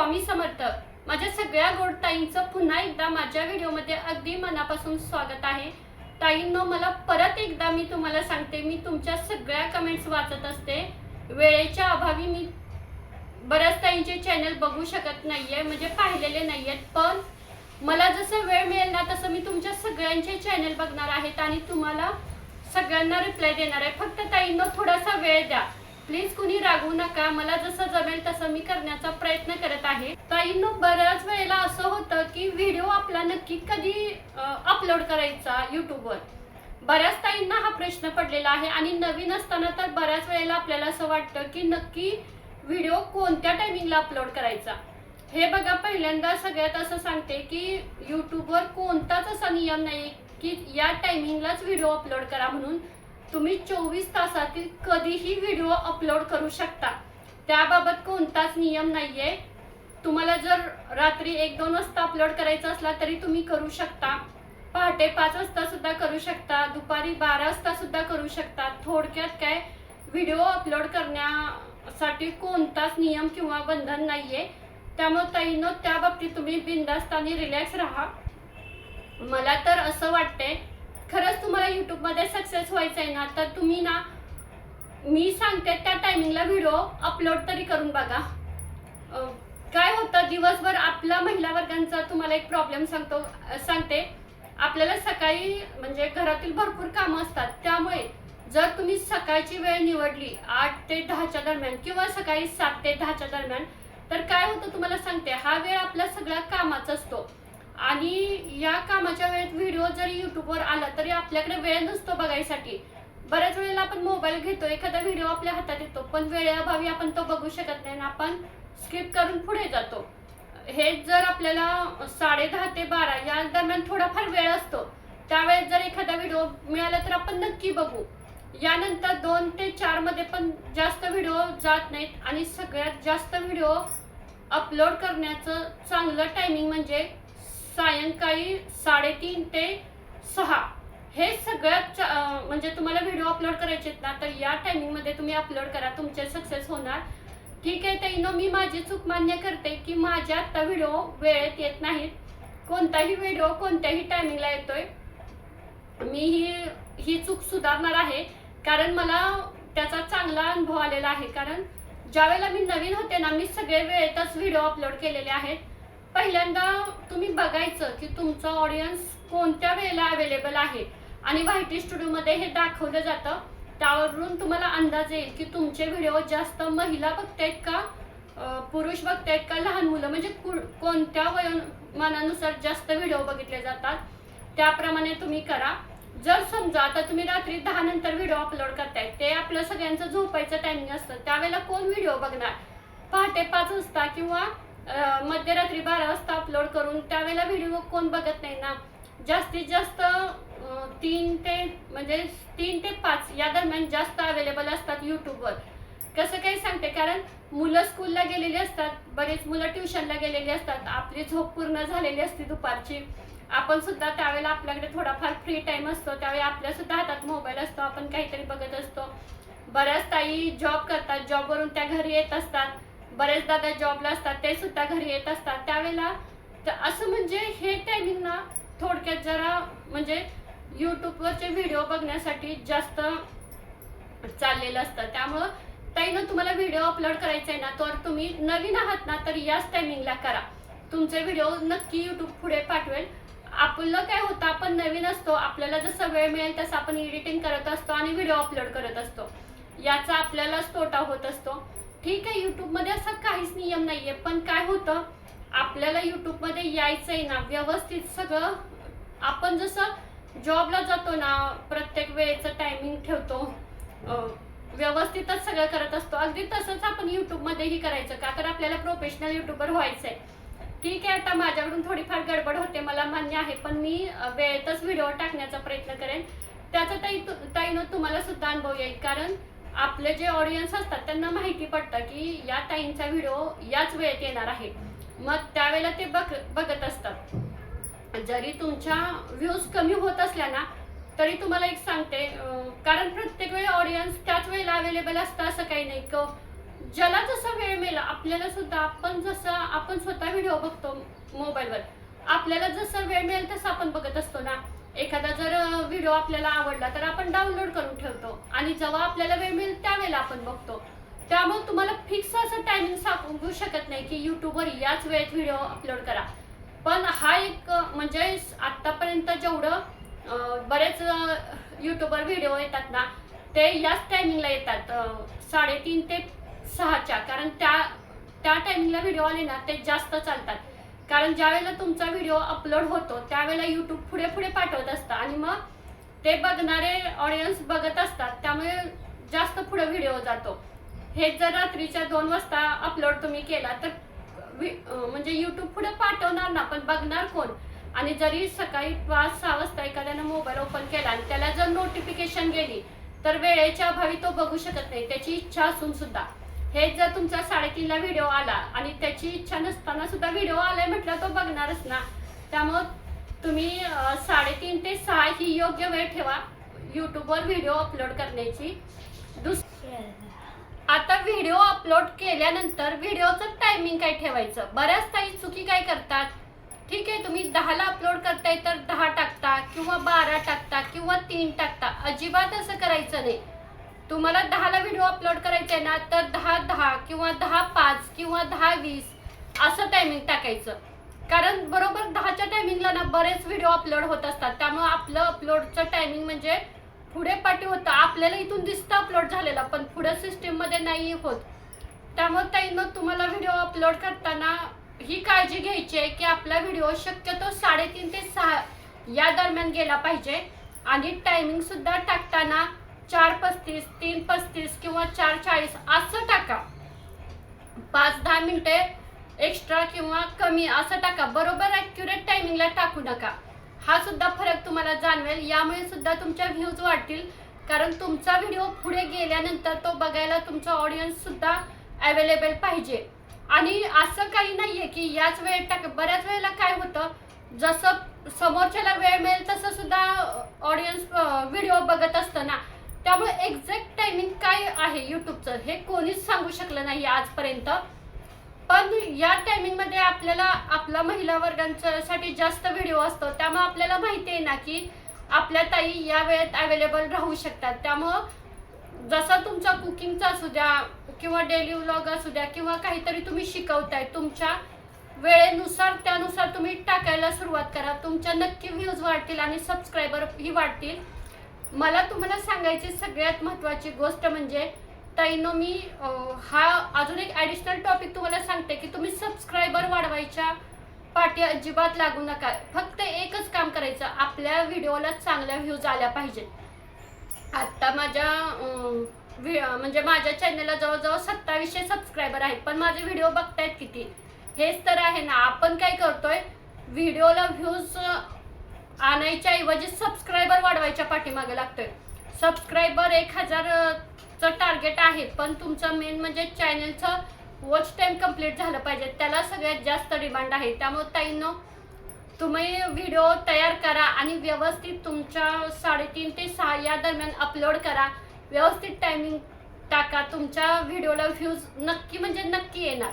स्वामी समर्थ. माझ्या सगळ्या गोड ताईंचं पुन्हा एकदा माझ्या व्हिडिओमध्ये अगदी मनापासून स्वागत आहे. ताईंनो मला परत एकदा मी तुम्हाला सांगते मी तुमच्या सगळ्या कमेंट्स वाचत असते. वेळेच्या अभावी मी बऱ्याच ताईंचे चॅनल बघू शकत नाही आहे म्हणजे पाहिलेले नाही आहेत पण मला जसं वेळ मिळेल ना तसं मी तुमच्या सगळ्यांचे चॅनल बघणार आहेत आणि तुम्हाला सगळ्यांना रिप्लाय देणार आहे. फक्त ताईंनो थोडासा वेळ द्या. प्लीज कुणी रागवू नका. मला जसं जमेल तसं मी करण्याचा प्रयत्न करत आहे. ताईंनो बऱ्याच वेळेला असं होतं की व्हिडिओ आपला नक्की कधी अपलोड करायचा युट्यूबवर बऱ्याच ताईंना हा प्रश्न पडलेला आहे आणि नवीन असताना तर बऱ्याच वेळेला आपल्याला असं वाटतं की नक्की व्हिडिओ कोणत्या टायमिंगला अपलोड करायचा? हे बघा पहिल्यांदा सगळ्यात असं सांगते की यूट्यूबवर कोणताच असा नियम नाही की या टायमिंगलाच व्हिडिओ अपलोड करा म्हणून. तुम्ही चोवीस तासातील कधीही व्हिडिओ अपलोड करू शकता. त्याबाबत कोणताच नियम नाहीये. तुम्हाला जर रात्री एक दोन वाजता अपलोड करायचा असला तरी तुम्ही करू शकता. पहाटे पाच वाजता सुद्धा करू शकता. दुपारी बारा वाजता सुद्धा करू शकता. थोडक्यात काय व्हिडिओ अपलोड करण्यासाठी कोणताच नियम किंवा बंधन नाहीये. त्यामुळे ताईनो त्या बाबतीत तुम्ही बिंदास्त आणि रिलॅक्स राहा. मला तर असं वाटतंय खरंच तुम्हाला युट्यूबमध्ये सक्सेस व्हायचं आहे ना तर तुम्ही ना मी सांगते त्या टायमिंगला व्हिडिओ अपलोड तरी करून बघा. काय होतं दिवसभर आपला महिला वर्गांचा तुम्हाला एक प्रॉब्लेम सांगतो सांगते. आपल्याला सकाळी म्हणजे घरातील भरपूर कामं असतात त्यामुळे जर तुम्ही सकाळची वेळ निवडली आठ ते दहाच्या दरम्यान किंवा सकाळी सात ते दहाच्या दरम्यान तर काय होतं तुम्हाला सांगते हा वेळ आपला सगळा कामाचा असतो. आणि या कामाच्या वेळेत व्हिडिओ जरी युट्यूबवर आला तरी आपल्याकडे वेळ नसतो बघायसाठी. बऱ्याच वेळेला आपण मोबाईल घेतो एखादा व्हिडिओ आपल्या हातात येतो पण वेळेअभावी आपण तो बघू शकत नाही आपण स्किप करून पुढे जातो. हे जर आपल्याला साडे दहा ते बारा या दरम्यान थोडाफार वेळ असतो त्यावेळेस जर एखादा व्हिडिओ मिळाला तर आपण नक्की बघू. यानंतर दोन ते चारमध्ये पण जास्त व्हिडिओ जात नाहीत आणि सगळ्यात जास्त व्हिडिओ अपलोड करण्याचं चांगलं टायमिंग म्हणजे सायंकाळी साडेतीन ते सहा. हे सगळ्यात म्हणजे तुम्हाला व्हिडिओ अपलोड करायचे आहेत ना तर या टायमिंगमध्ये तुम्ही अपलोड करा तुमचे सक्सेस होणार. ठीक आहे ताईनो मी माझी चूक मान्य करते की माझ्या आत्ता व्हिडिओ वेळेत येत नाहीत. कोणताही व्हिडिओ कोणत्याही टायमिंगला येतोय. मी ही ही चूक सुधारणार आहे कारण मला त्याचा चांगला अनुभव आलेला आहे. कारण ज्यावेळेला मी नवीन होते ना मी सगळे वेळेतच व्हिडिओ अपलोड केलेले आहेत. पहिल्यांदा तुम्ही बघायचं की तुमचा ऑडियन्स कोणत्या वेळेला अवेलेबल आहे? आणि व्हायटी स्टुडिओमध्ये हे दाखवलं जातं. त्यावरून तुम्हाला अंदाज येईल की तुमचे व्हिडिओ जास्त महिला बघतायत का पुरुष बघतायत का लहान मुलं? म्हणजे कु- कोणत्या वयोमानानुसार जास्त व्हिडिओ बघितले जातात? त्याप्रमाणे तुम्ही करा. जर समजा आता तुम्ही रात्री दहा नंतर व्हिडिओ अपलोड करताय ते आपलं सगळ्यांचं झोपायचं टायमिंग असतं. त्यावेळेला कोण व्हिडिओ बघणार? पहाटे पाच वाजता किंवा मध्यरात्री बारा वाजता अपलोड करून त्यावेळेला व्हिडिओ कोण बघत नाही ना. जास्तीत जास्त तीन ते म्हणजे तीन ते पाच या दरम्यान जास्त अवेलेबल असतात यूट्यूबवर कसं काही सांगते? कारण मुलं स्कूलला गेलेली असतात बरेच मुलं ट्युशनला गेलेली असतात आपली झोप पूर्ण झालेली असते दुपारची. आपण सुद्धा त्यावेळेला आपल्याकडे थोडाफार फ्री टाईम असतो त्यावेळी आपल्या सुद्धा हातात मोबाईल असतो आपण काहीतरी बघत असतो. बऱ्याच ताई जॉब करतात जॉबवरून त्या घरी येत असतात. बरेच दादा जॉबला असतात ते सुद्धा घरी येत असतात. त्यावेळेला तर असं म्हणजे हे टायमिंग ना थोडक्यात जरा म्हणजे यूट्यूबवरचे व्हिडिओ बघण्यासाठी जास्त चाललेलं असतं. त्यामुळं ताईनं तुम्हाला व्हिडिओ अपलोड करायचा आहे ना तर तुम्ही नवीन आहात ना तर याच टायमिंगला करा. तुमचे व्हिडिओ नक्की यूट्यूब पुढे पाठवेल. आपलं काय होतं आपण नवीन असतो आपल्याला जसं वेळ मिळेल तसं आपण एडिटिंग करत असतो आणि व्हिडिओ अपलोड करत असतो. याचा आपल्यालाच तोटा होत असतो. ठीक आहे यूट्यूबमध्ये असं काहीच नियम नाही आहे पण काय होतं आपल्याला यूट्यूबमध्ये यायचं आहे ना व्यवस्थित सगळं. आपण जसं जॉबला जातो ना प्रत्येक वेळेचं टायमिंग ठेवतो व्यवस्थितच सगळं करत असतो. अगदी तसंच आपण युट्यूबमध्येही करायचं का तर आपल्याला प्रोफेशनल युट्यूबर आहे ठीक आहे आता माझ्याकडून थोडीफार गडबड होते मला मान्य आहे पण मी वेळेतच व्हिडिओ टाकण्याचा प्रयत्न करेन. त्याचा ताई ताईनं तुम्हाला सुद्धा अनुभव येईल कारण आपले जे ऑडियन्स असतात त्यांना माहिती पडतं की या ताईंचा व्हिडिओ याच वेळेत येणार आहे. मग त्यावेळेला ते बघ बघत असतात. जरी तुमच्या व्ह्यूज कमी होत असल्या ना तरी तुम्हाला एक सांगते कारण प्रत्येक वेळी ऑडियन्स त्याच वेळेला अवेलेबल असतं असं काही नाही. क ज्याला जसा वेळ मिळाला आपल्याला सुद्धा आपण जसं आपण स्वतः व्हिडिओ बघतो मोबाईलवर आपल्याला जसं वेळ मिळेल तसं आपण बघत असतो ना. एखादा जर व्हिडिओ आपल्याला आवडला तर आपण डाउनलोड करून ठेवतो. आणि जेव्हा आपल्याला वेळ मिळेल त्यावेळेला आपण बघतो. त्यामुळे तुम्हाला फिक्स असं टायमिंग सांगू शकत नाही की यूट्यूबवर याच वेळेत व्हिडिओ अपलोड करा. पण हा एक म्हणजे आत्तापर्यंत जेवढं बरेच यूट्यूबवर व्हिडिओ येतात ना ते याच टायमिंगला येतात साडेतीन ते सहाच्या. कारण त्या त्या टायमिंगला व्हिडिओ आले ना ते जास्त चालतात. कारण ज्यावेळेला तुमचा व्हिडिओ अपलोड होतो त्यावेळेला यूट्यूब पुढे पुढे पाठवत असतं आणि मग ते बघणारे ऑडियन्स बघत असतात त्यामुळे जास्त पुढे व्हिडिओ जातो. हे जर रात्रीच्या दोन वाजता अपलोड तुम्ही केला तर म्हणजे यूट्यूब पुढे पाठवणार ना पण बघणार कोण? आणि जरी सकाळी पाच सहा वाजता एखाद्यानं मोबाईल ओपन केला आणि त्याला जर नोटिफिकेशन गेली तर वेळेच्या अभावी तो बघू शकत नाही त्याची इच्छा असून सुद्धा. हे जर तुमचा साडेतीनला व्हिडिओ आला आणि त्याची इच्छा नसताना सुद्धा व्हिडिओ आलाय म्हटलं तो बघणारच ना. त्यामुळं तुम्ही साडेतीन ते सहा ही योग्य वेळ ठेवा यूट्यूबवर व्हिडिओ अपलोड करण्याची. दुस आता व्हिडिओ अपलोड केल्यानंतर व्हिडिओचं टायमिंग काय ठेवायचं? बऱ्याच ताई चुकी काय करतात? ठीक आहे तुम्ही दहाला अपलोड करताय तर दहा टाकता किंवा बारा टाकता किंवा तीन टाकता. अजिबात असं करायचं नाही. तुम्हाला दहाला व्हिडिओ अपलोड करायचा आहे ना तर दहा दहा किंवा दहा पाच किंवा दहा वीस असं टायमिंग टाकायचं. कारण बरोबर दहाच्या टायमिंगला ना बरेच व्हिडिओ अपलोड होत असतात. त्यामुळं आपलं अपलोडचं टायमिंग म्हणजे पुढे पाठी होतं. आपल्याला इथून दिसतं अपलोड झालेला पण पुढे सिस्टीममध्ये नाही होत. त्यामुळे ताईनं तुम्हाला व्हिडिओ अपलोड करताना ही काळजी घ्यायची आहे की आपला व्हिडिओ शक्यतो साडेतीन ते सहा या दरम्यान गेला पाहिजे. आणि टायमिंगसुद्धा टाकताना चार पस्तीस तीन पस्तीस किंवा चार चाळीस असं टाका. पाच दहा मिनिटे एक्स्ट्रा किंवा कमी असं टाका. बरोबर ॲक्युरेट टायमिंगला टाकू नका. हा सुद्धा फरक तुम्हाला जाणवेल. यामुळे सुद्धा तुमच्या व्ह्यूज वाढतील. कारण तुमचा व्हिडिओ पुढे गेल्यानंतर तो बघायला तुमचा ऑडियन्स सुद्धा अवेलेबल पाहिजे. आणि असं काही नाही आहे की याच वेळेत टाक. बऱ्याच वेळेला काय होतं जसं समोरच्याला वेळ मिळेल तसं सुद्धा ऑडियन्स व्हिडिओ बघत असतं ना. त्यामुळे एक्झॅक्ट टायमिंग काय आहे युट्यूबचं हे कोणीच सांगू शकलं नाही आजपर्यंत. पण या टायमिंगमध्ये आपल्याला आपला महिला वर्गांसाठी जास्त व्हिडिओ असतो त्यामुळे आपल्याला माहिती आहे ना की आपल्या ताई या वेळेत अवेलेबल राहू शकतात. त्यामुळं जसा तुमचा कुकिंगचा असू द्या किंवा डेली व्लॉग असू द्या किंवा काहीतरी तुम्ही शिकवताय तुमच्या वेळेनुसार त्यानुसार तुम्ही टाकायला सुरुवात करा. तुमच्या नक्की व्ह्यूज वाढतील आणि सबस्क्रायबर ही वाढतील. मला तुम्हाला सांगायची सगळ्यात महत्त्वाची गोष्ट म्हणजे ताईनो मी हा अजून एक ॲडिशनल टॉपिक तुम्हाला सांगते की तुम्ही सबस्क्रायबर वाढवायच्या पाठी अजिबात लागू नका. फक्त एकच काम करायचं आपल्या व्हिडिओला चांगल्या व्ह्यूज आल्या पाहिजेत. आत्ता माझ्या म्हणजे माझ्या चॅनलला जवळजवळ सत्तावीसशे सबस्क्रायबर आहेत पण माझे व्हिडिओ बघतायत किती? हेच तर आहे ना आपण काय करतोय व्हिडिओला व्ह्यूज आणायच्या ऐवजी सबस्क्रायबर वाढवायच्या पाठीमागे लागतोय. सबस्क्रायबर एक हजारचं टार्गेट आहे पण तुमचं मेन म्हणजे चॅनलचं वॉच टाईम कंप्लीट झालं पाहिजे. त्याला सगळ्यात जास्त डिमांड आहे. त्यामुळे ताईंनो तुम्ही व्हिडिओ तयार करा आणि व्यवस्थित तुमच्या साडेतीन ते सहा या दरम्यान अपलोड करा. व्यवस्थित टायमिंग टाका. तुमच्या व्हिडिओला व्ह्यूज नक्की म्हणजे नक्की येणार.